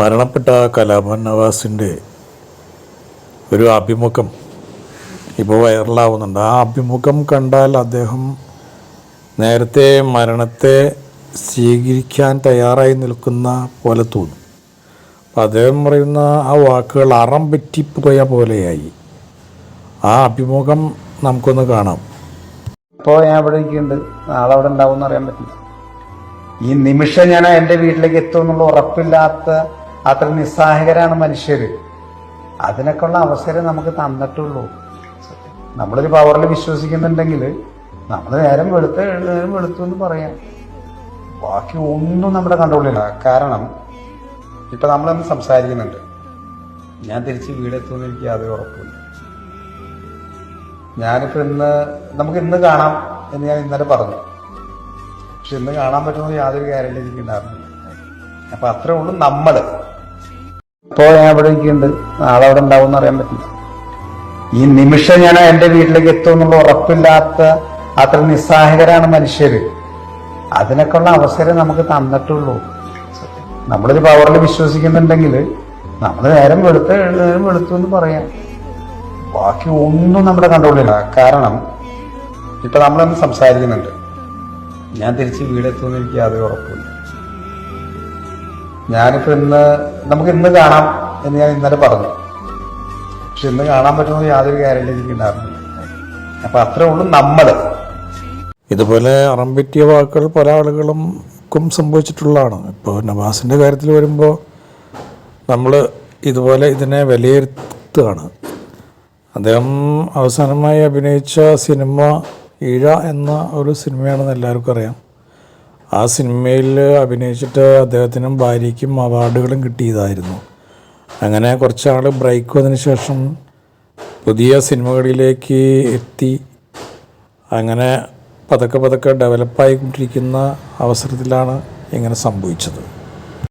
മരണപ്പെട്ട കലാഭൻ നവാസിന്റെ ഒരു അഭിമുഖം ഇപ്പോൾ വൈറലാവുന്നുണ്ട്. ആ അഭിമുഖം കണ്ടാൽ അദ്ദേഹം നേരത്തെ മരണത്തെ സ്വീകരിക്കാൻ തയ്യാറായി നിൽക്കുന്ന പോലെ തോന്നും. അപ്പം അദ്ദേഹം പറയുന്ന ആ വാക്കുകൾ അറം പറ്റിപ്പോയ പോലെയായി. ആ അഭിമുഖം നമുക്കൊന്ന് കാണാം. ഇപ്പോൾ ഞാൻ ഇവിടെ ഇരിക്കുന്നുണ്ട്. നാളെ അവിടെ ഉണ്ടാവും എന്ന് അറിയാൻ പറ്റില്ല. ഈ നിമിഷം ഞാൻ എന്റെ വീട്ടിലേക്ക് എത്തുമെന്നുള്ള ഉറപ്പില്ലാത്ത അത്ര നിസ്സഹായകരാണ് മനുഷ്യര്. അതിനൊക്കെയുള്ള അവസരം നമുക്ക് തന്നിട്ടുള്ളൂ. നമ്മളൊരു പവറിൽ വിശ്വസിക്കുന്നുണ്ടെങ്കിൽ നമ്മൾ നേരം വെളുത്ത് നേരം വെളുത്തു എന്ന് പറയാം. ബാക്കി ഒന്നും നമ്മുടെ കണ്ട്രോളില്ല കാരണം ഇപ്പൊ നമ്മളൊന്ന് സംസാരിക്കുന്നുണ്ട്. ഞാൻ തിരിച്ച് വീടെത്തുമെന്ന് എനിക്ക് യാതൊരു ഉറപ്പില്ല ഞാനിപ്പോ ഇന്ന് നമുക്ക് ഇന്ന് കാണാം എന്ന് ഞാൻ ഇന്നലെ പറഞ്ഞു. പക്ഷെ ഇന്ന് കാണാൻ പറ്റുന്ന യാതൊരു ഗ്യാരണ്ടി എനിക്ക് ഉണ്ടായിരുന്നില്ല അപ്പൊ അത്രേ ഉള്ളൂ നമ്മൾ. ഇപ്പോ ഞാൻ ഇവിടെ ഇരിക്കുന്നുണ്ട് നാളെ അവിടെ ഉണ്ടാവും എന്ന് അറിയാൻ പറ്റില്ല. ഈ നിമിഷം ഞാൻ എന്റെ വീട്ടിലേക്ക് എത്തും എന്നുള്ള ഉറപ്പില്ലാത്ത അത്ര നിസ്സഹായകരാണ് മനുഷ്യര്. അതിനൊക്കെയുള്ള അവസരം നമുക്ക് തന്നിട്ടുള്ളൂ. നമ്മളൊരു പവറിൽ വിശ്വസിക്കുന്നുണ്ടെങ്കിൽ നമ്മൾ നേരം വെളുത്ത് നേരം വെളുത്തു എന്ന് പറയാം. ബാക്കി ഒന്നും നമ്മുടെ കൺട്രോളില്ല കാരണം ഇപ്പൊ നമ്മളൊന്ന് സംസാരിക്കുന്നുണ്ട്. ഞാൻ തിരിച്ച് വീടെത്തുമെന്ന് എനിക്ക് യാതൊരു ഉറപ്പില്ല ഞാനിപ്പോ ഇന്ന് നമുക്ക് ഇന്ന് കാണാം എന്ന് ഞാൻ ഇന്നലെ പറഞ്ഞു. പക്ഷെ ഇന്ന് കാണാൻ പറ്റുന്ന യാതൊരു ഗ്യാരണ്ടി എനിക്ക് ഉണ്ടായിരുന്നില്ല. അപ്പൊ അത്രേ ഉള്ളൂ നമ്മൾ. ഇതുപോലെ അറം പറ്റിയ വാക്കുകൾ പല ആളുകൾക്കും സംഭവിച്ചിട്ടുള്ളതാണ്. ഇപ്പോൾ നവാസിന്റെ കാര്യത്തിൽ വരുമ്പോൾ നമ്മൾ ഇതുപോലെ ഇതിനെ വിലയിരുത്തുകയാണ്. അദ്ദേഹം അവസാനമായി അഭിനയിച്ച സിനിമ ഈഴ എന്ന ഒരു സിനിമയാണെന്ന് എല്ലാവർക്കും അറിയാം. ആ സിനിമയിൽ അഭിനയിച്ചിട്ട് അദ്ദേഹത്തിനും ഭാര്യയ്ക്കും അവാർഡുകളും കിട്ടിയതായിരുന്നു. അങ്ങനെ കുറച്ചാൾ ബ്രേക്ക് വന്നതിന് ശേഷം പുതിയ സിനിമകളിലേക്ക് എത്തി. അങ്ങനെ പതുക്കെ പതുക്കെ ഡെവലപ്പായിക്കൊണ്ടിരിക്കുന്ന അവസരത്തിലാണ് ഇങ്ങനെ സംഭവിച്ചത്.